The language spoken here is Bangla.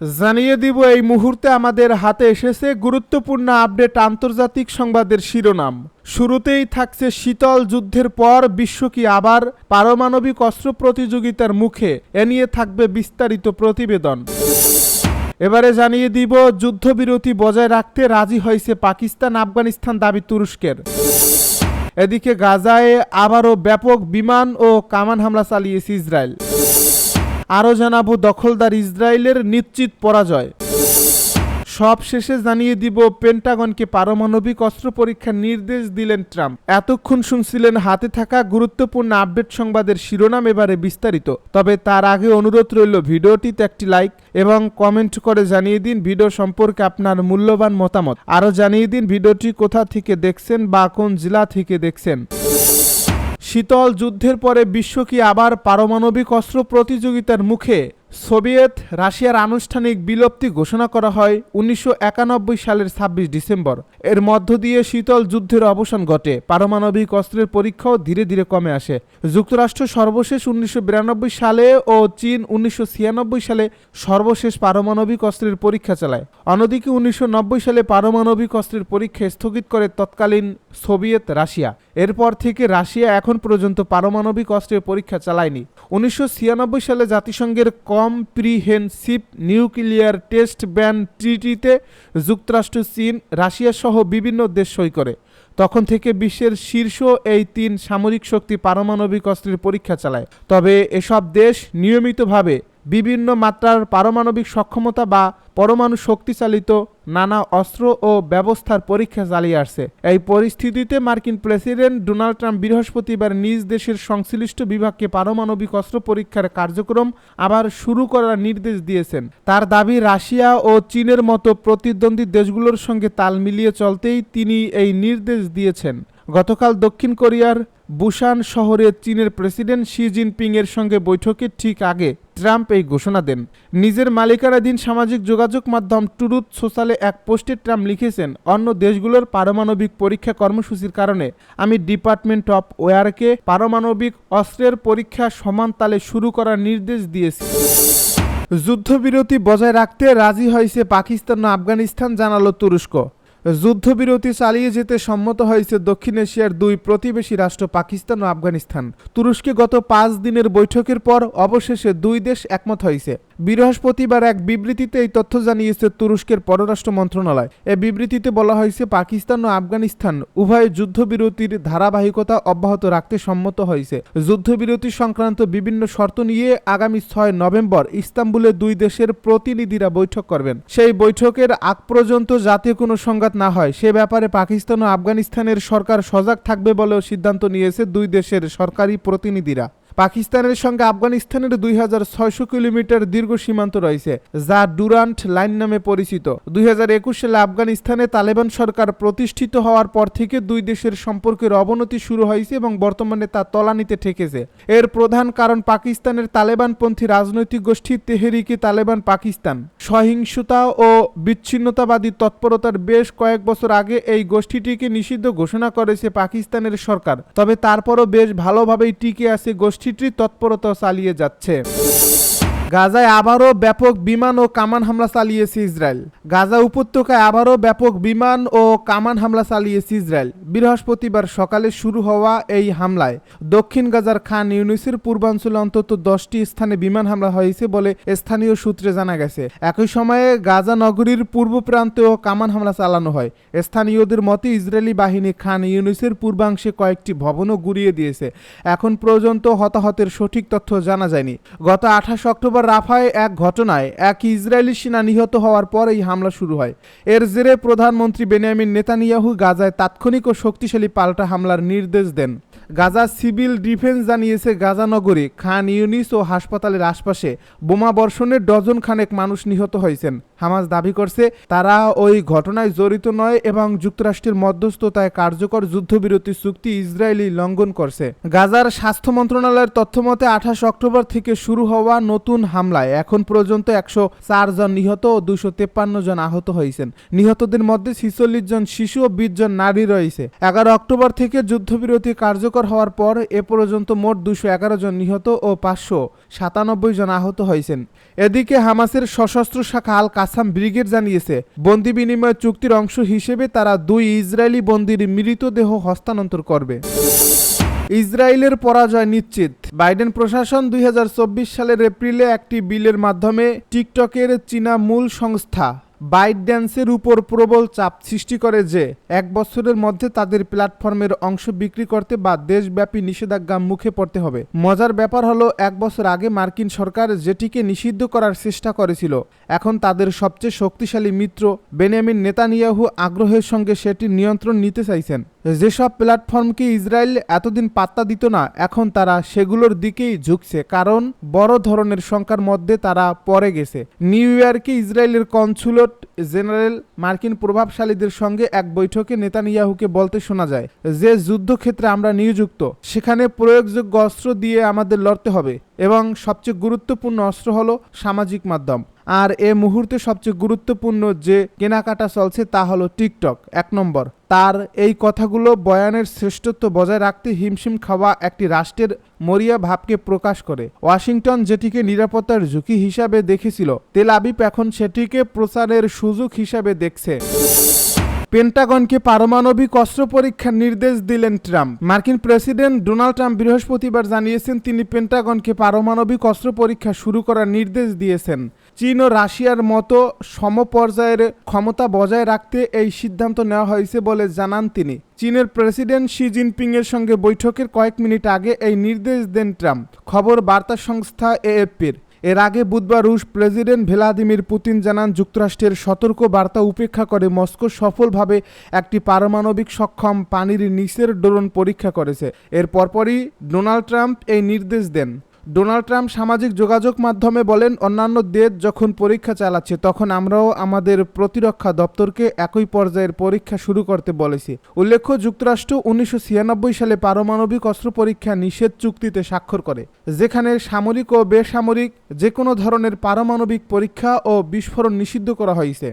জানিয়ে দিব, এই মুহূর্তে আমাদের হাতে এসেছে গুরুত্বপূর্ণ আপডেট আন্তর্জাতিক সংবাদের শিরোনাম। শুরুতেই থাকছে শীতল যুদ্ধের পর বিশ্ব কি আবার পারমাণবিক অস্ত্র প্রতিযোগিতার মুখে? এ নিয়ে থাকবে বিস্তারিত প্রতিবেদন। এবারে জানিয়ে দিব, যুদ্ধবিরতি বজায় রাখতে রাজি হয়েছে পাকিস্তান আফগানিস্তান দাবি তুরস্কের। এদিকে গাজায় আবারও ব্যাপক বিমান ও কামান হামলা চালিয়েছে ইসরায়েল। আরও জানাব দখলদার ইসরায়েলের নিশ্চিত পরাজয়। সব শেষে জানিয়ে দিব, পেন্টাগনকে পারমাণবিক অস্ত্র পরীক্ষার নির্দেশ দিলেন ট্রাম্প। এতক্ষণ শুনছিলেন হাতে থাকা গুরুত্বপূর্ণ আপডেট সংবাদের শিরোনাম এবারে বিস্তারিত। তবে তার আগে অনুরোধ রইল ভিডিওটিতে একটি লাইক এবং কমেন্ট করে জানিয়ে দিন ভিডিও সম্পর্কে আপনার মূল্যবান মতামত। আরও জানিয়ে দিন ভিডিওটি কোথা থেকে দেখছেন বা কোন জেলা থেকে দেখছেন। শীতল যুদ্ধের পরে বিশ্ব কি আবার পারমাণবিক অস্ত্র প্রতিযোগিতার মুখে? সোভিয়েত রাশিয়ার আনুষ্ঠানিক বিলুপ্তি ঘোষণা করা হয় উনিশশো একানব্বই সালের ছাব্বিশ ডিসেম্বর। এর মধ্য দিয়ে শীতল যুদ্ধের অবসান ঘটে। পারমাণবিক অস্ত্রের পরীক্ষাও ধীরে ধীরে কমে আসে। যুক্তরাষ্ট্র সর্বশেষ উনিশশো বিরানব্বই সালে ও চীন উনিশশো ছিয়ানব্বই সালে সর্বশেষ পারমাণবিক অস্ত্রের পরীক্ষা চালায়। অন্যদিকে উনিশশো নব্বই সালে পারমাণবিক অস্ত্রের পরীক্ষা স্থগিত করে তৎকালীন সোভিয়েত রাশিয়া। এরপর থেকে রাশিয়া এখন পর্যন্ত পারমাণবিক অস্ত্রের পরীক্ষা চালায়নি। উনিশশো ছিয়ানব্বই সালে জাতিসংঘের কম্প্রিহেনসিভ নিউক্লিয়ার টেস্ট ব্যান ট্রিটিতে যুক্তরাষ্ট্র, চীন, রাশিয়া সহ বিভিন্ন দেশ সই করে। তখন থেকে বিশ্বের শীর্ষ এই তিন সামরিক শক্তি পারমাণবিক অস্ত্রের পরীক্ষা চালায়। তবে এসব দেশ নিয়মিতভাবে বিভিন্ন মাত্রার পারমাণবিক সক্ষমতা বা পরমাণু শক্তিচালিত নানা অস্ত্র ও ব্যবস্থার পরীক্ষা চালিয়ে আসছে। এই পরিস্থিতিতে মার্কিন প্রেসিডেন্ট ডোনাল্ড ট্রাম্প বৃহস্পতিবার নিজ দেশের সংশ্লিষ্ট বিভাগকে পারমাণবিক অস্ত্র পরীক্ষার কার্যক্রম আবার শুরু করার নির্দেশ দিয়েছেন। তার দাবি, রাশিয়া ও চীনের মতো প্রতিদ্বন্দ্বী দেশগুলোর সঙ্গে তাল মিলিয়ে চলতেই তিনি এই নির্দেশ দিয়েছেন। গতকাল দক্ষিণ কোরিয়ার বুসান শহরে চীনের প্রেসিডেন্ট শি জিনপিং এর সঙ্গে বৈঠকের ঠিক আগে ট্রাম্প এই ঘোষণা দেন। নিজের মালিকানাধীন সামাজিক যোগাযোগ মাধ্যম টুরুথ সোশ্যালে এক পোস্টে ট্রাম্প লিখেছেন, অন্য দেশগুলোর পারমাণবিক পরীক্ষা কর্মসূচির কারণে আমি ডিপার্টমেন্ট অফ ওয়ারকে পারমাণবিক অস্ত্রের পরীক্ষা সমান তালে শুরু করার নির্দেশ দিয়েছি। যুদ্ধবিরতি বজায় রাখতে রাজি হয়েছে পাকিস্তান ও আফগানিস্তান, জানালো তুরস্ক। যুদ্ধবিরতি চালিয়ে যেতে সম্মত হয়েছে দক্ষিণ এশিয়ার দুই প্রতিবেশী রাষ্ট্র পাকিস্তান ও আফগানিস্তান। তুরস্কে গত পাঁচ দিনের বৈঠকের পর অবশেষে দুই দেশ একমত হয়েছে। বৃহস্পতিবার এক বিবৃতিতে এই তথ্য জানিয়েছে তুরস্কের পররাষ্ট্র মন্ত্রণালয়। এ বিবৃতিতে বলা হয়েছে, পাকিস্তান ও আফগানিস্তান উভয় যুদ্ধবিরতির ধারাবাহিকতা অব্যাহত রাখতে সম্মত হয়েছে। যুদ্ধবিরতি সংক্রান্ত বিভিন্ন শর্ত নিয়ে আগামী ছয় নভেম্বর ইস্তাম্বুলে দুই দেশের প্রতিনিধিরা বৈঠক করবেন। সেই বৈঠকের আগ পর্যন্ত যাতে কোনো সংঘাত না হয়, সে ব্যাপারে পাকিস্তান ও আফগানিস্তানের সরকার সজাগ থাকবে বলেও সিদ্ধান্ত নিয়েছে দুই দেশের সরকারি প্রতিনিধিরা। পাকিস্তানের সঙ্গে আফগানিস্তানের দুই হাজার ছয়শো কিলোমিটার দীর্ঘ সীমান্ত রয়েছে, যা ডুরান্ট লাইন নামে পরিচিত। দুই হাজার একুশ সালে আফগানিস্তানে তালেবান সরকার প্রতিষ্ঠিত হওয়ার পর থেকে দুই দেশের সম্পর্কের অবনতি শুরু হয়েছে এবং বর্তমানে তা তলানিতে ঠেকেছে। এর প্রধান কারণ পাকিস্তানের তালেবানপন্থী রাজনৈতিক গোষ্ঠী তেহরিকে তালেবান পাকিস্তান। সহিংসতা ও বিচ্ছিন্নতাবাদী তৎপরতার বেশ কয়েক বছর আগে এই গোষ্ঠীটিকে নিষিদ্ধ ঘোষণা করেছে পাকিস্তানের সরকার। তবে তারপরও বেশ ভালোভাবেই টিকে আছে গোষ্ঠীটি তৎপরতা চালিয়ে যাচ্ছে। গাজায় আবারও ব্যাপক বিমান ও কামান হামলা চালিয়েছে ইসরায়েল। গাজা উপত্যকায় আবারও ব্যাপক বিমান ও কামান হামলা চালিয়েছে ইসরায়েল। বৃহস্পতিবার সকালে শুরু হওয়া এই হামলায় দক্ষিণ গাজার খান ইউনিসের পূর্বাঞ্চলে অন্তত দশটি স্থানে বিমান হামলা হয়েছে বলে স্থানীয় সূত্রে জানা গেছে। একই সময়ে গাজা নগরীর পূর্ব প্রান্তেও কামান হামলা চালানো হয়। স্থানীয়দের মতে, ইসরায়েলি বাহিনী খান ইউনিসের পূর্বাংশে কয়েকটি ভবনও গুড়িয়ে দিয়েছে। এখন পর্যন্ত হতাহতের সঠিক তথ্য জানা যায়নি। গত আঠাশ অক্টোবর রাফায় এক ঘটনায় এক ইসরায়েলি সেনা নিহত হওয়ার পর এই হামলা শুরু হয়। এর জেরে প্রধানমন্ত্রী বেনিয়ামিন নেতানিয়াহু গাজায় তাৎক্ষণিক ও শক্তিশালী পাল্টা হামলার নির্দেশ দেন। গাজা সিভিল ডিফেন্স জানিয়েছে, গাজা নগরী খান ইউনিস ও হাসপাতালের আশপাশে বোমা বর্ষণে ডজন খানেক মানুষ নিহত হয়েছেন। হামাস দাবি করছে, তারা ওই ঘটনায় জড়িত নয় এবং যুক্তরাষ্ট্রের মধ্যস্থতায় কার্যকর যুদ্ধবিরতি চুক্তি ইসরায়েলি লঙ্ঘন করছে। গাজার স্বাস্থ্য মন্ত্রণালয়ের তথ্যমতে আঠাশ অক্টোবর থেকে শুরু হওয়া নতুন হামলায় এখন পর্যন্ত একশো চার জন নিহত ও দুশো তেপ্পান্ন জন আহত হয়েছেন। নিহতদের মধ্যে ছিচল্লিশ জন শিশু ও বিশ জন নারী রয়েছে। এগারো অক্টোবর থেকে যুদ্ধবিরতি কার্যকর হওয়ার পর এ পর্যন্ত মোট দুশো এগারো জন নিহত ও পাঁচশো সাতানব্বই জন আহত হয়েছেন। এদিকে হামাসের সশস্ত্র শাখা আল কাসাম ব্রিগেড জানিয়েছে, বন্দি বিনিময় চুক্তির অংশ হিসেবে তারা দুই ইসরায়েলি বন্দির মৃতদেহ হস্তান্তর করবে। ইসরায়েলের পরাজয় নিশ্চিত। বাইডেন প্রশাসন দুই হাজার চব্বিশ সালের এপ্রিলে একটি বিলের মাধ্যমে টিকটকের চীনা মূল সংস্থা বাইট ড্যান্সের উপর প্রবল চাপ সৃষ্টি করে যে, এক বছরের মধ্যে তাদের প্ল্যাটফর্মের অংশ বিক্রি করতে বা দেশব্যাপী নিষেধাজ্ঞা মুখে পড়তে হবে। মজার ব্যাপার হলো, এক বছর আগে মার্কিন সরকার যেটিকে নিষিদ্ধ করার চেষ্টা করেছিল, এখন তাদের সবচেয়ে শক্তিশালী মিত্র বেনিয়ামিন নেতানিয়াহু আগ্রহের সঙ্গে সেটি নিয়ন্ত্রণ নিতে চাইছেন। যেসব প্ল্যাটফর্মকে ইসরায়েল এতদিন পাত্তা দিত না, এখন তারা সেগুলোর দিকেই ঝুঁকছে, কারণ বড় ধরনের সংখ্যার মধ্যে তারা পড়ে গেছে। নিউ ইয়র্কে ইসরায়েলের কনসুলেট জেনারেল মার্কিন প্রভাবশালীদের সঙ্গে এক বৈঠকে নেতানিয়াহুকে বলতে শোনা যায়, যে যুদ্ধক্ষেত্রে আমরা নিয়োযুক্ত সেখানে প্রয়োগযোগ্য অস্ত্র দিয়ে আমাদের লড়তে হবে এবং সবচেয়ে গুরুত্বপূর্ণ অস্ত্র হলো সামাজিক মাধ্যম। আর এ মুহূর্তে সবচেয়ে গুরুত্বপূর্ণ যে কেনাকাটা চলছে তা হলো টিকটক, এক নম্বর। তার এই কথাগুলো বয়ানের শ্রেষ্ঠত্ব বজায় রাখতে হিমশিম খাওয়া একটি রাষ্ট্রের মরিয়া ভাবকে প্রকাশ করে। ওয়াশিংটন যেটিকে নিরাপত্তার ঝুঁকি হিসাবে দেখেছিল, তেল আবিব এখন সেটিকে প্রচারের সুযোগ হিসাবে দেখছে। পেন্টাগনকে পারমাণবিক অস্ত্র পরীক্ষার নির্দেশ দিলেন ট্রাম্প। মার্কিন প্রেসিডেন্ট ডোনাল্ড ট্রাম্প বৃহস্পতিবার জানিয়েছেন, তিনি পেন্টাগনকে পারমাণবিক অস্ত্র পরীক্ষা শুরু করার নির্দেশ দিয়েছেন। চীন ও রাশিয়ার মতো সমপর্যায়ের ক্ষমতা বজায় রাখতে এই সিদ্ধান্ত নেওয়া হয়েছে বলে জানান তিনি। চীনের প্রেসিডেন্ট শি জিনপিং এর সঙ্গে বৈঠকের কয়েক মিনিট আগে এই নির্দেশ দেন ট্রাম্প। খবর বার্তা সংস্থা এএফপির। এর আগে বুধবার রুশ প্রেসিডেন্ট ভ্লাদিমির পুতিন জানান, যুক্তরাষ্ট্রের সতর্ক বার্তা উপেক্ষা করে মস্কো সফলভাবে একটি পারমাণবিক সক্ষম পানির নিচের ড্রোন পরীক্ষা করেছে। এর পরপরই ডোনাল্ড ট্রাম্প এই নির্দেশ দেন। ডোনাল্ড ট্রাম্প সামাজিক যোগাযোগ মাধ্যমে বলেন, অন্যান্য দেশ যখন পরীক্ষা চালাচ্ছে, তখন আমরাও আমাদের প্রতিরক্ষা দপ্তরকে একই পর্যায়ের পরীক্ষা শুরু করতে বলেছি। উল্লেখ্য, যুক্তরাষ্ট্র উনিশশো ছিয়ানব্বই সালে পারমাণবিক অস্ত্র পরীক্ষা নিষেধ চুক্তিতে স্বাক্ষর করে, যেখানে সামরিক ও বেসামরিক যে কোনো ধরনের পারমাণবিক পরীক্ষা ও বিস্ফোরণ নিষিদ্ধ করা হয়েছে।